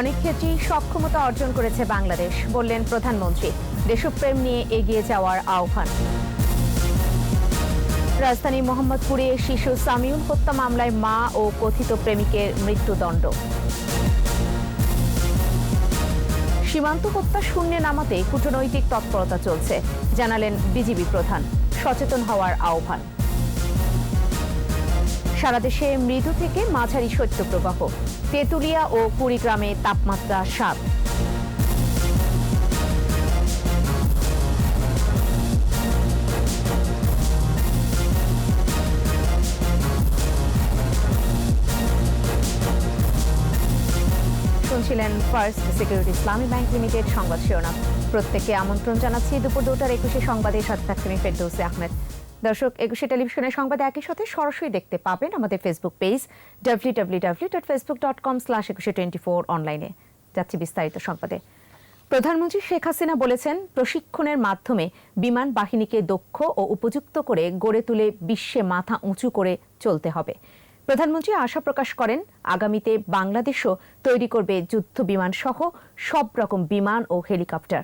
অনেক ক্ষেত্রেই সক্ষমতা অর্জন করেছে বাংলাদেশ, বললেন প্রধানমন্ত্রী। দেশপ্রেম নিয়ে এগিয়ে যাওয়ার আহ্বান। রাজধানী মোহাম্মদপুরে শিশু সামিউল হত্যা মামলায় মা ও কথিত প্রেমিকের মৃত্যুদণ্ড। সীমান্ত হত্যা শূন্যে নামাতে কূটনৈতিক তৎপরতা চলছে, জানালেন বিজিবি প্রধান। সচেতন হওয়ার আহ্বান। সারা দেশে মৃদু থেকে মাঝারি শৈত্যপ্রবাহ তেঁতুলিয়া ও কুড়িগ্রামে তাপমাত্রা সাত। শুনছিলেন First Security Islami Bank Limited সংবাদ শিরোনাম। প্রত্যেককে আমন্ত্রণ জানাচ্ছি দুপুর দুটার একুশে সংবাদের সাথে থাকছি আমি ফেরদৌসি আহমেদ। দর্শক, একুশে টেলিভিশনের সংবাদ একই সাথে সরাসরি দেখতে পাবেন আমাদের Facebook page W W W dot Facebook dot com slash Ekushey twenty four অনলাইনে যাচ্ছি বিস্তারিত সংবাদে। প্রধানমন্ত্রী শেখ হাসিনা বলেছেন, প্রশিক্ষণের মাধ্যমে বিমান বাহিনীকে দক্ষ ও উপযুক্ত করে গড়ে তুলে বিশ্বে মাথা উঁচু করে চলতে হবে। প্রধানমন্ত্রী আশা প্রকাশ করেন, আগামীতে বাংলাদেশও তৈরি করবে যুদ্ধ বিমান সহ সব রকম বিমান ও হেলিকপ্টার।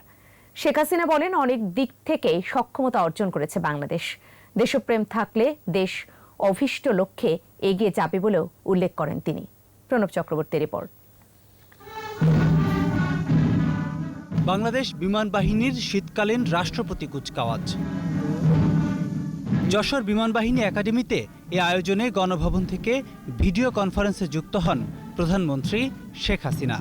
শেখ হাসিনা বলেন, অনেক দিক থেকেই সক্ষমতা অর্জন করেছে বাংলাদেশ। দেশপ্রেম থাকলে দেশ অভীষ্ট লক্ষ্যে এগিয়ে যাবে বলেও উল্লেখ করেন তিনি। প্রণব চক্রবর্তী রিপোর্ট। বাংলাদেশ বিমান বাহিনীর শীতকালীন রাষ্ট্রপতি কুচকাওয়াজ। যশোর বিমান বাহিনী একাডেমিতে এ আয়োজনে গণভবন থেকে ভিডিও কনফারেন্সে যুক্ত হন প্রধানমন্ত্রী শেখ হাসিনা।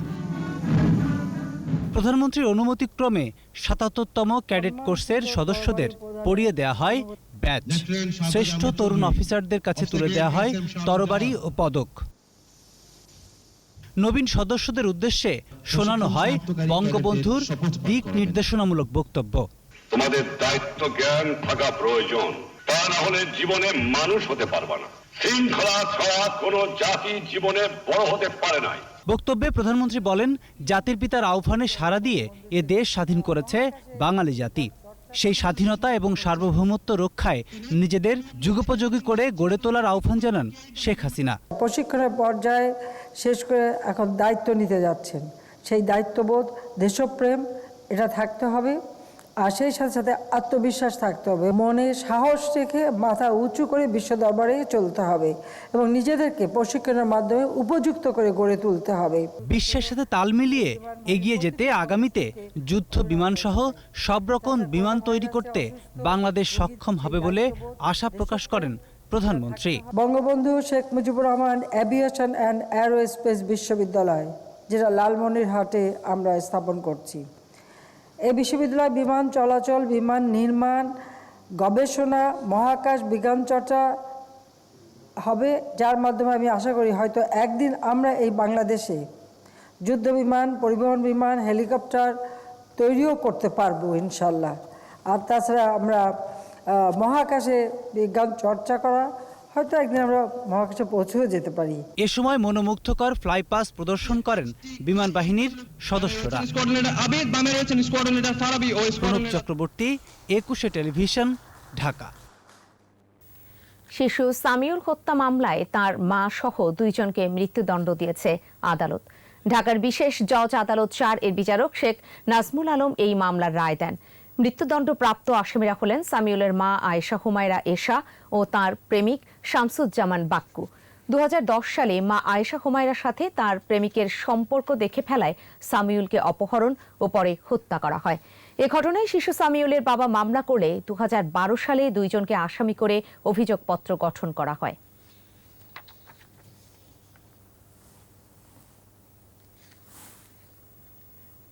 প্রধানমন্ত্রীর অনুমতিক্রমে সাতাত্তরতম ক্যাডেট কোর্সের সদস্যদের পড়িয়ে দেয়া হয় ব্যাচ। শ্রেষ্ঠ তরুণ অফিসারদের কাছে তুলে দেয়া হয় তরবারি ও পদক। নবীন সদস্যদের উদ্দেশ্যে শোনানো হয় বঙ্গবন্ধুর দিক নির্দেশনামূলক বক্তব্য। তোমাদের দায়িত্ব জ্ঞান থাকা প্রয়োজন। তা না হলে জীবনে মানুষ হতে পারবে না। শৃঙ্খলা ছাড়া কোনো জাতি জীবনে বড় হতে পারে নাই। বক্তব্যে প্রধানমন্ত্রী বলেন জাতির পিতার আহ্বানে সাড়া দিয়ে এ দেশ স্বাধীন করেছে বাঙালি জাতি। সেই স্বাধীনতা এবং সার্বভৌমত্ব রক্ষায় নিজেদের যুগোপযোগী করে গড়ে তোলার আহ্বান জানান শেখ হাসিনা। প্রশিক্ষণের পর্যায়ে শেষ করে এখন দায়িত্ব নিতে যাচ্ছেন। সেই দায়িত্ববোধ, দেশপ্রেম, এটা থাকতে হবে। আর সেই সাথে সাথে আত্মবিশ্বাস থাকতে হবে। মনে সাহস রেখে মাথা উঁচু করে বিশ্ব দরবারে চলতে হবে এবং নিজেদেরকে প্রশিক্ষণের মাধ্যমে উপযুক্ত করে গড়ে তুলতে হবে। বিশ্বের সাথে তাল মিলিয়ে এগিয়ে যেতে আগামীতে যুদ্ধ বিমানসহ সব রকম বিমান তৈরি করতে বাংলাদেশ সক্ষম হবে বলে আশা প্রকাশ করেন প্রধানমন্ত্রী। Bangabandhu Sheikh Mujibur Rahman Aviation and Aerospace বিশ্ববিদ্যালয় যেটা লালমনিরহাটে আমরা স্থাপন করছি। এই বিশ্ববিদ্যালয় বিমান চলাচল, বিমান নির্মাণ, গবেষণা, মহাকাশ, বিজ্ঞান চর্চা হবে, যার মাধ্যমে আমি আশা করি হয়তো একদিন আমরা এই বাংলাদেশে যুদ্ধ বিমান, পরিবহন বিমান, হেলিকপ্টার তৈরিও করতে পারব ইনশাল্লাহ। আর তাছাড়া আমরা মহাকাশে বিজ্ঞান চর্চা করা হয়তো একদিন আমরা মহাকাশে পৌঁছেও যেতে পারি। এ সময় মনোমুগ্ধকর ফ্লাই পাস প্রদর্শন করেন বিমান বাহিনীর সদস্যরা। প্রণব চক্রবর্তী একুশে টেলিভিশন ঢাকা। শিশু সামিউল হত্যা মামলায় তার মা সহ দুইজনকে মৃত্যুদণ্ড দিয়েছে আদালত। ঢাকার বিশেষ জজ আদালত চার এর বিচারক শেখ নাজমুল আলম এই মামলার রায় দেন। মৃত্যুদণ্ডপ্রাপ্ত আসামিরা হলেন সামিউলের মা আয়েশা হুমায়রা এশা ও তার প্রেমিক শামসুজ্জামান বাক্কু। দু সালে মা আয়েশা হুমায়রার সাথে তার প্রেমিকের সম্পর্ক দেখে ফেলায় সামিউলকে অপহরণ ও পরে হত্যা করা হয়। এ ঘটনায় শিশু সামিউলের বাবা মামলা করলে দুই হাজার বারো সালে দুইজনকে আসামি করে অভিযোগপত্র গঠন করা হয়।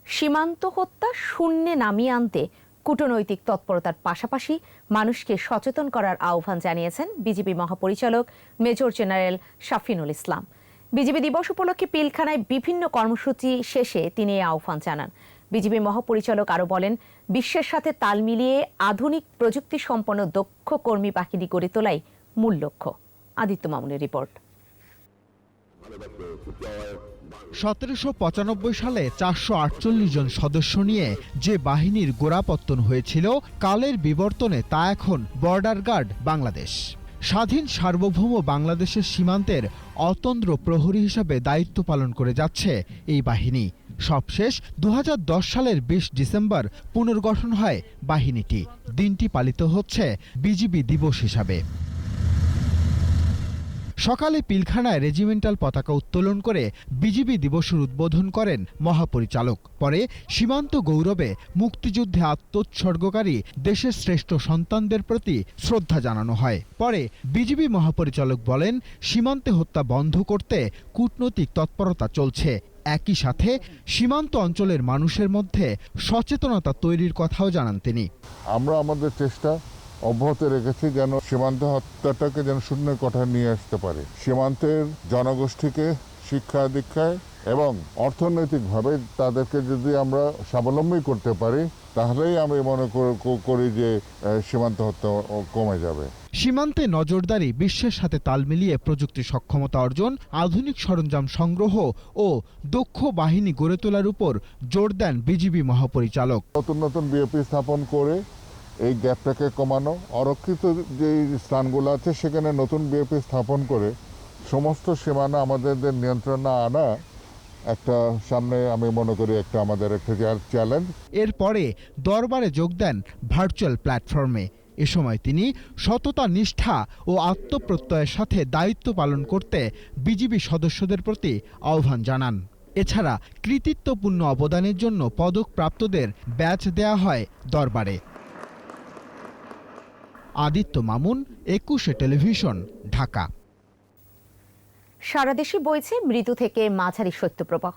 সীমান্ত হত্যা শূন্যে নামিয়ে আনতে কূটনৈতিক তৎপরতার পাশাপাশি মানুষকে সচেতন করার আহ্বান জানিয়েছেন বিজেপি মহাপরিচালক Major General Shafinul Islam. BJP দিবস উপলক্ষে পিলখানায় বিভিন্ন কর্মসূচি শেষে তিনি এই আহ্বান জানান। বিজেপি মহাপরিচালক আরও বলেন, বিশ্বের সাথে তাল মিলিয়ে আধুনিক প্রযুক্তি সম্পন্ন দক্ষ কর্মী বাহিনী গড়ে তোলাই মূল লক্ষ্য। আদিত্য মামুনের রিপোর্ট। সতেরোশো পঁচানব্বই সালে চারশো আটচল্লিশ জন সদস্য নিয়ে যে বাহিনীর গোড়াপত্তন হয়েছিল, কালের বিবর্তনে তা এখন বর্ডার গার্ড বাংলাদেশ। স্বাধীন সার্বভৌম বাংলাদেশের সীমান্তের অতন্দ্র প্রহরী হিসাবে দায়িত্ব পালন করে যাচ্ছে এই বাহিনী। সবশেষ দু হাজার দশ সালের বিশ ডিসেম্বর পুনর্গঠন হয় বাহিনীটি। দিনটি পালিত হচ্ছে বিজিবি দিবস হিসাবে। সকালে পিলখানায় রেজিমেন্টাল পতাকা উত্তোলন করে বিজিবি দিবসের উদ্বোধন করেন মহাপরিচালক। পরে সীমান্ত গৌরবে মুক্তিযুদ্ধে আত্মোৎসর্গকারী দেশের শ্রেষ্ঠ সন্তানদের প্রতি শ্রদ্ধা জানানো হয়। পরে বিজিবি মহাপরিচালক বলেন, সীমান্তে হত্যা বন্ধ করতে কূটনৈতিক তৎপরতা চলছে। একই সাথে সীমান্ত অঞ্চলের মানুষের মধ্যে সচেতনতা তৈরির কথাও জানান তিনি। আমরা আমাদের চেষ্টা অব্যাহত রেখেছে যেন সীমান্ত হত্যাটাকে যেন শূন্য কথায় নিয়ে আসতে পারে। সীমান্তের জনগোষ্ঠীকে শিক্ষা দীক্ষায় এবং অর্থনৈতিকভাবে তাদেরকে যদি আমরা স্বাবলম্বী করতে পারি তাহলেই আমি মনে কর- করি যে সীমান্ত হত্যা কমে যাবে। সীমান্তে নজরদারি বিশ্বের সাথে তাল মিলিয়ে প্রযুক্তি সক্ষমতা অর্জন আধুনিক সরঞ্জাম সংগ্রহ ও দক্ষ বাহিনী গড়ে তোলার উপর জোর দেন বিজিবি মহাপরিচালক। নতুন নতুন বিএপি স্থাপন করে এই গ্যাপটাকে কমানো। অরক্ষিত যে স্থানগুলো আছে, সেখানে নতুন বিএপি স্থাপন করে সমস্ত সীমানা আমাদের নিয়ন্ত্রণে আনা একটা সামনে আমি মনে করি একটা আমাদের একটা চ্যালেঞ্জ এরপরে দরবারে যোগ দেন ভার্চুয়াল প্ল্যাটফর্মে এ সময় তিনি সততা, নিষ্ঠা ও আত্মপ্রত্যয়ের সাথে দায়িত্ব পালন করতে বিজিবি সদস্যদের প্রতি আহ্বান জানান। এছাড়া কৃতিত্বপূর্ণ অবদানের জন্য পদক প্রাপ্তদের ব্যাচ দেয়া হয় দরবারে। আদিত্য মামুন, একুশে টেলিভিশন, ঢাকা। সারা দেশে বইছে মৃদু থেকে মাঝারি শৈত্যপ্রবাহ।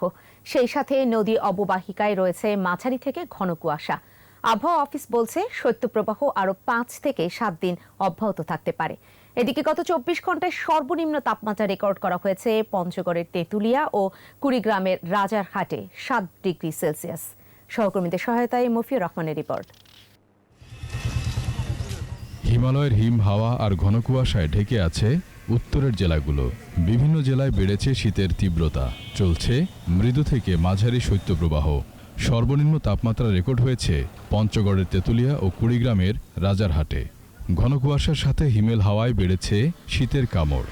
সেই সাথে নদী অববাহিকায় রয়েছে মাঝারি থেকে ঘন কুয়াশা। আবহাওয়া অফিস বলছে শৈত্যপ্রবাহ আরও পাঁচ থেকে সাত দিন অব্যাহত থাকতে পারে। এদিকে গত চব্বিশ ঘন্টায় সর্বনিম্ন তাপমাত্রা রেকর্ড করা হয়েছে পঞ্চগড়ের তেঁতুলিয়া ও কুড়িগ্রামের রাজারহাটে সাত ডিগ্রি সেলসিয়াস। সহকর্মীদের সহায়তায় মফিউর রহমানের রিপোর্ট। হিমালয়ের হিম হাওয়া আর ঘন কুয়াশায় ঢেকে আছে উত্তরের জেলাগুলো। বিভিন্ন জেলায় বেড়েছে শীতের তীব্রতা। চলছে মৃদু থেকে মাঝারি শৈত্যপ্রবাহ। সর্বনিম্ন তাপমাত্রা রেকর্ড হয়েছে পঞ্চগড়ের তেঁতুলিয়া ও কুড়িগ্রামের রাজারহাটে। ঘন কুয়াশার সাথে হিমেল হাওয়ায় বেড়েছে শীতের কামড়।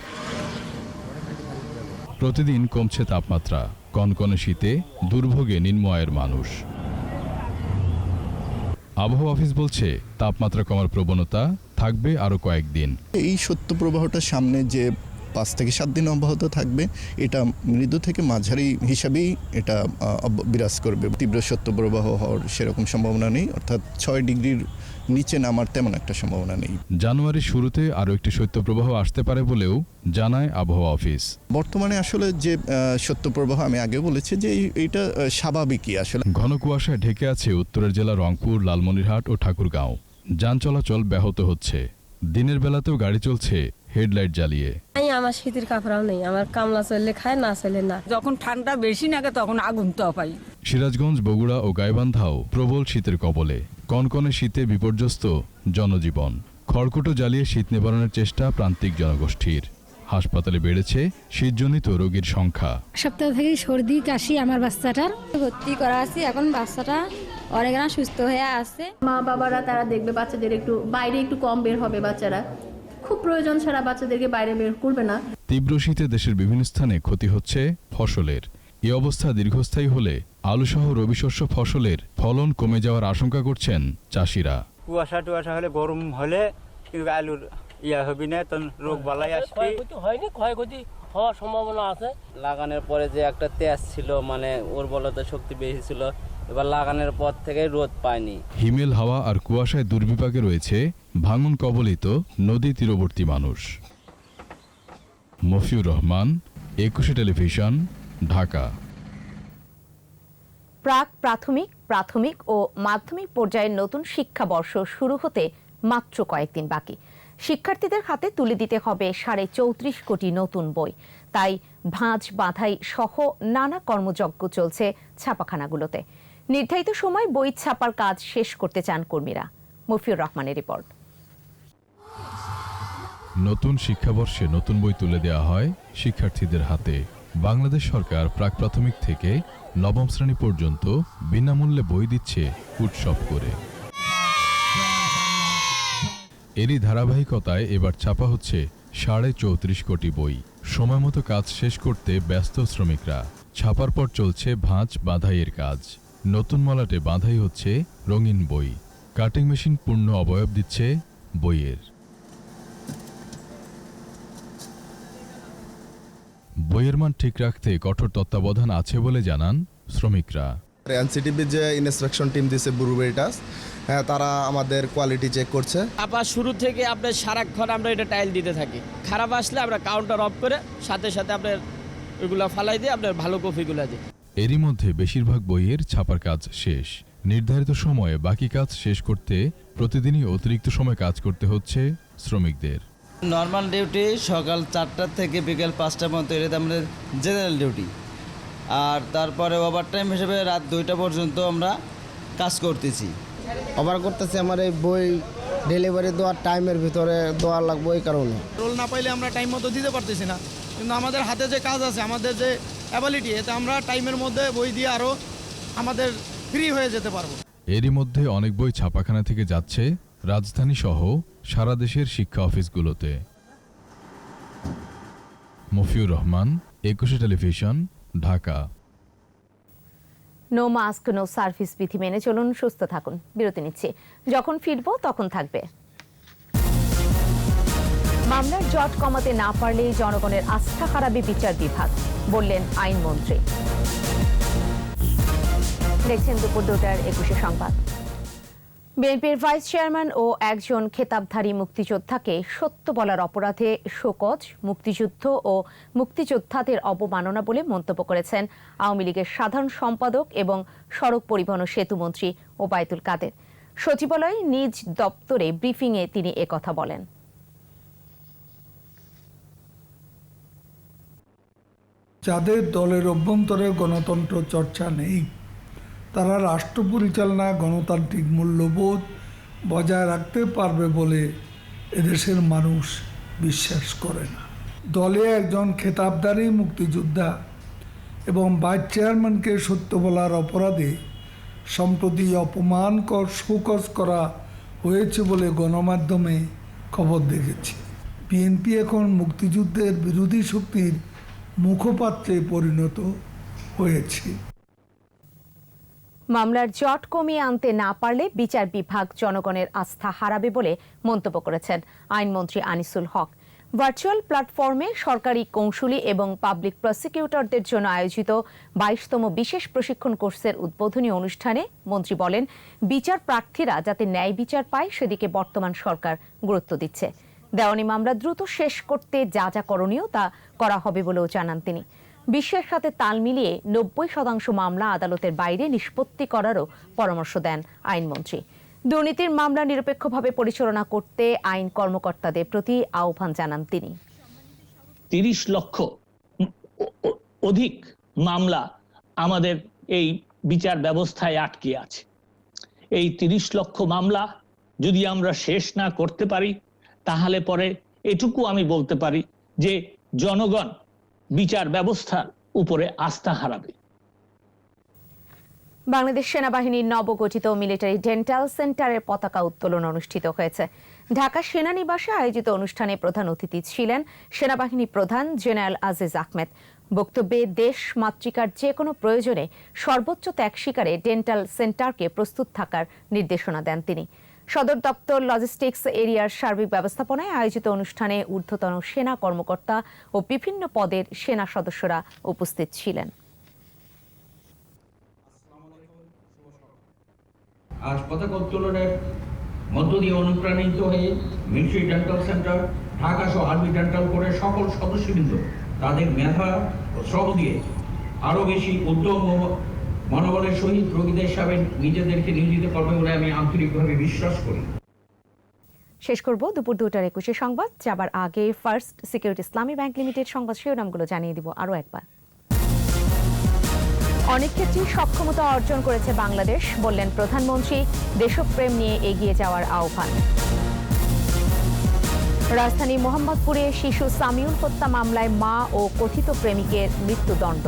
প্রতিদিন কমছে তাপমাত্রা। কনকনে শীতে দুর্ভোগে নিম্ন আয়ের মানুষ। আবহাওয়া অফিস বলছে, তাপমাত্রা কমার প্রবণতা থাকবে আরও কয়েকদিন। এই সত্য প্রবাহটা সামনে যে পাঁচ থেকে সাত দিন অব্যাহত থাকবে এটা মৃদু থেকে মাঝারি হিসাবেই এটা বিরাজ করবে। তীব্র সত্য প্রবাহ হওয়ার সেরকম সম্ভাবনা নেই অর্থাৎ ছয় ডিগ্রির নিচে নামার তেমন একটা সম্ভাবনা নেই। জানুয়ারির শুরুতে আরও একটি শৈত্যপ্রবাহ আসতে পারে বলেও জানায় আবহাওয়া অফিস। বর্তমানে আসলে যে আহ, সত্য প্রবাহ আমি আগে বলেছি যে এইটা স্বাভাবিকই আসলে। ঘন কুয়াশায় ঢেকে আছে উত্তরের জেলা রংপুর লালমনিরহাট ও ঠাকুরগাঁও। যান চলাচল ব্যাহত হচ্ছে। দিনের বেলাতেও গাড়ি চলছে হেডলাইট জ্বালিয়ে। এই আমার শীতের কাপড়াও নেই আমার কামলা চললে খায় না চলে না। যখন ঠান্ডা বেশি নাগে তখন আগুন তো পাই। সিরাজগঞ্জ বগুড়া ও গাইবান্ধাও প্রবল শীতের কবলে। কনকনে শীতে বিপর্যস্ত জনজীবন। খড়কুটো জ্বালিয়ে শীত নিবারণের চেষ্টা প্রান্তিক জনগোষ্ঠীর। হাসপাতালে বেড়েছে শীতজনিত রোগীর সংখ্যা। সপ্তাহ থেকে সর্দি কাশি আমার বাচ্চাটার। ভর্তি করা আছে এখন বাচ্চাটা অনেকটা সুস্থ হয়ে আছে। মা বাবারা তারা দেখবে বাচ্চাদের একটু বাইরে একটু কম বের হবে বাচ্চারা। খুব প্রয়োজন ছাড়া বাচ্চাদেরকে বাইরে বের করবে না। তীব্র শীতে দেশের বিভিন্ন স্থানে ক্ষতি হচ্ছে ফসলের। এ অবস্থা দীর্ঘস্থায়ী হলে আলুসহ রবিশস্য ফসলের ফলন কমে যাওয়ার আশঙ্কা করছেন চাষিরা। কুয়াশা টুয়াশা হলে গরম হলে কিন্তু আলুর ইয়া হবি না তখন রোগ বালাই আসবে। হয়নি ক্ষয়ক্ষতি হওয়ার সম্ভাবনা আছে। লাগানোর পরে যে একটা তেজ ছিল মানে উর্বরতা শক্তি বেশি ছিল এবার লাগানোর পর থেকে রোদ পায়নি। হিমেল হাওয়া আর কুয়াশায় দুর্বিপাকে রয়েছে ভাঙন কবলিত নদী তীরবর্তী মানুষ। মফিউর রহমান একুশে টেলিভিশন ঢাকা। প্রাক প্রাথমিক প্রাথমিক ও মাধ্যমিক পর্যায়ের নতুন শিক্ষাবর্ষ শুরু হতে মাত্র কয়েকদিন বাকি। শিক্ষার্থীদের হাতে তুলে দিতে হবে সাড়ে চৌত্রিশ কোটি নতুন বই। তাই ভাঁজ বাঁধাই সহ নানা কর্মযজ্ঞ চলছে ছাপাখানাগুলোতে। নির্ধারিত সময় বই ছাপার কাজ শেষ করতে চান কর্মীরা। মফিউর রহমানের রিপোর্ট। নতুন শিক্ষাবর্ষে নতুন বই তুলে দেওয়া হয় শিক্ষার্থীদের হাতে। বাংলাদেশ সরকার প্রাক প্রাথমিক থেকে নবম শ্রেণি পর্যন্ত বিনামূল্যে বই দিচ্ছে উৎসব করে। এরই ধারাবাহিকতায় এবার ছাপা হচ্ছে সাড়ে চৌত্রিশ কোটি বই। সময় মতো কাজ শেষ করতে ব্যস্ত শ্রমিকরা। ছাপার পর চলছে ভাঁজ বাঁধাইয়ের কাজ। নতুন মলাটে বাঁধাই হচ্ছে রঙিন বই। কাটিং মেশিন পূর্ণ অবয়ব দিচ্ছে বইয়ের। বইয়ের মান ঠিক রাখতে কঠোর তত্ত্বাবধান আছে বলে জানান শ্রমিকরা। এনসিটিভির যে ইনস্ট্রাকশন টিম দিছে বুরুবেটাস হ্যাঁ তারা আমাদের কোয়ালিটি চেক করছে। আবার শুরু থেকে আপনার সারাক্ষণ আমরা এটা টাইল দিতে থাকি। খারাপ আসলে আমরা কাউন্টার অফ করে সাথে সাথে আপনার ওইগুলো ফালাই দিয়ে আপনার ভালো কফিগুলো দিই। এরই মধ্যে বেশিরভাগ বইয়ের ছাপার কাজ শেষ। নির্ধারিত সময়ে বাকি কাজ শেষ করতে প্রতিদিনই অতিরিক্ত সময় কাজ করতে হচ্ছে শ্রমিকদের। নর্মাল ডিউটি সকাল চারটার থেকে বিকেল পাঁচটার মধ্যে এটা আমাদের জেনারেল ডিউটি আর তারপরে ওভারটাইম হিসেবে রাত দুইটা পর্যন্ত আমরা কাজ করতেছি। অফার করতেছি আমার এই বই ডেলিভারি দেওয়ার টাইমের ভিতরে দেওয়ার লাগবে এই কারণে। রোল না পাইলে আমরা টাইম মতো দিতে পারতেছি না। কিন্তু আমাদের হাতে যে কাজ আছে আমাদের যে অ্যাবিলিটি এতে আমরা টাইমের মধ্যে বই দিয়ে আরও আমাদের ফ্রি হয়ে যেতে পারব। এরই মধ্যে অনেক বই ছাপাখানা থেকে যাচ্ছে রাজধানী সহ সারা দেশের শিক্ষা অফিসগুলোতে। Mofiur Rahman Ekushey Television Dhaka. No mask no service বিধি মেনে চলুন সুস্থ থাকুন। বিরতি নিচ্ছি। যখন ফিরবো তখন থাকবে। মামলার জট কমাতে না পারলে জনগণের আস্থা হারাবে বিচার বিভাগ, বললেন আইনমন্ত্রী। দেখছেন দুপুর দুটার একুশে সংবাদ। বিএনপির ভাইস চেয়ারম্যান ও একজন খেতাবধারী মুক্তিযোদ্ধাকে সত্য বলার অপরাধে শোকজ, মুক্তিযুদ্ধ ও মুক্তিযোদ্ধাদের অবমাননা বলে মন্তব্য করেছেন আওয়ামী লীগের সাধারণ সম্পাদক এবং সড়ক পরিবহন ও সেতুমন্ত্রী ওবায়দুল কাদের। সচিবালয়ে নিজ দপ্তরে ব্রিফিংয়ে তিনি একথা বলেন। যাদের দলের অভ্যন্তরে গণতন্ত্র চর্চা নেই, তারা রাষ্ট্র পরিচালনা, গণতান্ত্রিক মূল্যবোধ বজায় রাখতে পারবে বলে এদেশের মানুষ বিশ্বাস করে না। দলে একজন খেতাবদারী মুক্তিযোদ্ধা এবং ভাইস চেয়ারম্যানকে সত্য বলার অপরাধে সম্প্রতি অপমানকর শোকজ করা হয়েছে বলে গণমাধ্যমে খবর দেখেছি। বিএনপি এখন মুক্তিযুদ্ধের বিরোধী শক্তির মুখপাত্রে পরিণত হয়েছে। মামলার জট কমিয়ে আনতে না পারলে বিচার বিভাগ জনগণের আস্থা হারাবে বলে মন্তব্য করেছেন আইনমন্ত্রী আনিসুল হক। ভার্চুয়াল প্ল্যাটফর্মে সরকারি কৌঁসুলি এবং পাবলিক প্রসিকিউটরদের জন্য আয়োজিত বাইশতম বিশেষ প্রশিক্ষণ কোর্সের উদ্বোধনী অনুষ্ঠানে মন্ত্রী বলেন, বিচার প্রার্থীরা যাতে ন্যায় বিচার পায় সেদিকে বর্তমান সরকার গুরুত্ব দিচ্ছে। দেওয়ানি মামলা দ্রুত শেষ করতে যা যা করণীয় তা করা হবে বলেও জানান তিনি। বিশ্বের সাথে তাল মিলিয়ে নব্বই শতাংশ মামলা আদালতের বাইরে নিষ্পত্তি করারও পরামর্শ দেন আইনমন্ত্রী। দুর্নীতির মামলা নিরপেক্ষভাবে পরিচালনা করতে আইন কর্মকর্তাদের প্রতি আহ্বান জানান তিনি। তিরিশ লক্ষ অধিক মামলা আমাদের এই বিচার ব্যবস্থায় আটকে আছে। এই তিরিশ লক্ষ মামলা যদি আমরা শেষ না করতে পারি তাহলে পরে এটুকু আমি বলতে পারি যে জনগণ বিচার ব্যবস্থার উপরে আস্থা হারাবে। বাংলাদেশ সেনাবাহিনীর নবগঠিত মিলিটারি ডেন্টাল সেন্টারের পতাকা উত্তোলন অনুষ্ঠিত হয়েছে। ঢাকা সেনানিবাসে আয়োজিত অনুষ্ঠানে প্রধান অতিথি ছিলেন সেনাবাহিনী প্রধান জেনারেল আজিজ আহমেদ। বক্তব্যে দেশ মাতৃকার যে কোনো প্রয়োজনে সর্বোচ্চ ত্যাগ শিকারে ডেন্টাল সেন্টারকে প্রস্তুত থাকার নির্দেশনা দেন তিনি। সদর দপ্তর লজিস্টিক্স এরিয়ার সার্বিক ব্যবস্থাপনায় আয়োজিত অনুষ্ঠানে ঊর্ধ্বতন সেনা কর্মকর্তা ও বিভিন্ন পদের সেনা সদস্যরা উপস্থিত ছিলেন। আজ পতাকা উত্তোলনের মধ্য দিয়ে অনুপ্রাণিত হয়ে মিলিটারি ডেন্টাল সেন্টার ঢাকা সহ আর্মি ডেন্টাল করে সকল সদস্যবৃন্দ তাদের মেধা ও শ্রম দিয়ে আরও বেশি উদ্যম মনোবলের সহিত রোগীদের সেবে নিজেদেরকে নিয়োজিত করবে বলে আমি আন্তরিকভাবে বিশ্বাস করি। শেষ করব দুপুর দুটার একুশে সংবাদ। যাবার আগে First Security Islami Bank Limited সংবাদ শিরোনামগুলো জানিয়ে দিব আরও একবার। অনেক ক্ষেত্রেই সক্ষমতা অর্জন করেছে বাংলাদেশ, বললেন প্রধানমন্ত্রী। দেশপ্রেম নিয়ে এগিয়ে যাওয়ার আহ্বান। রাজধানী মোহাম্মদপুরে শিশু সামিউল হত্যা মামলায় মা ও কথিত প্রেমিকের মৃত্যুদণ্ড।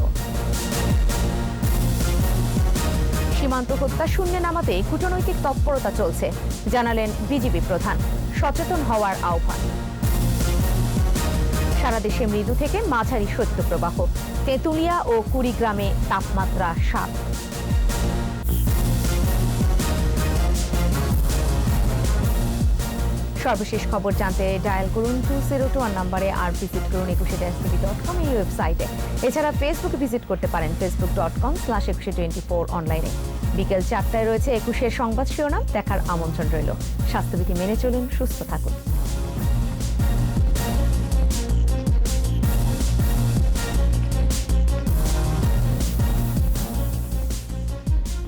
সীমান্ত হত্যা শূন্যে নামাতে কূটনৈতিক তৎপরতা চলছে, জানালেন বিজিবি প্রধান। সচেতন হওয়ার আহ্বান। সারা দেশে মৃদু থেকে মাঝারি শৈত্যপ্রবাহ। তেঁতুলিয়া ও কুড়িগ্রামে তাপমাত্রা সাত। সর্বশেষ খবর জানতে ডায়াল করুন টু জিরো টু ওয়ান নাম্বারে আর ভিজিট করুন একুশে ড্যাশ টিভি ডট কম এই ওয়েবসাইটে। এছাড়া ফেসবুকে ভিজিট করতে পারেন Facebook dot com slash Ekushey twenty four অনলাইনে বিকেল চারটায় রয়েছে একুশের সংবাদ শিরোনাম দেখার আমন্ত্রণ রইল। স্বাস্থ্যবিধি মেনে চলুন সুস্থ থাকুন।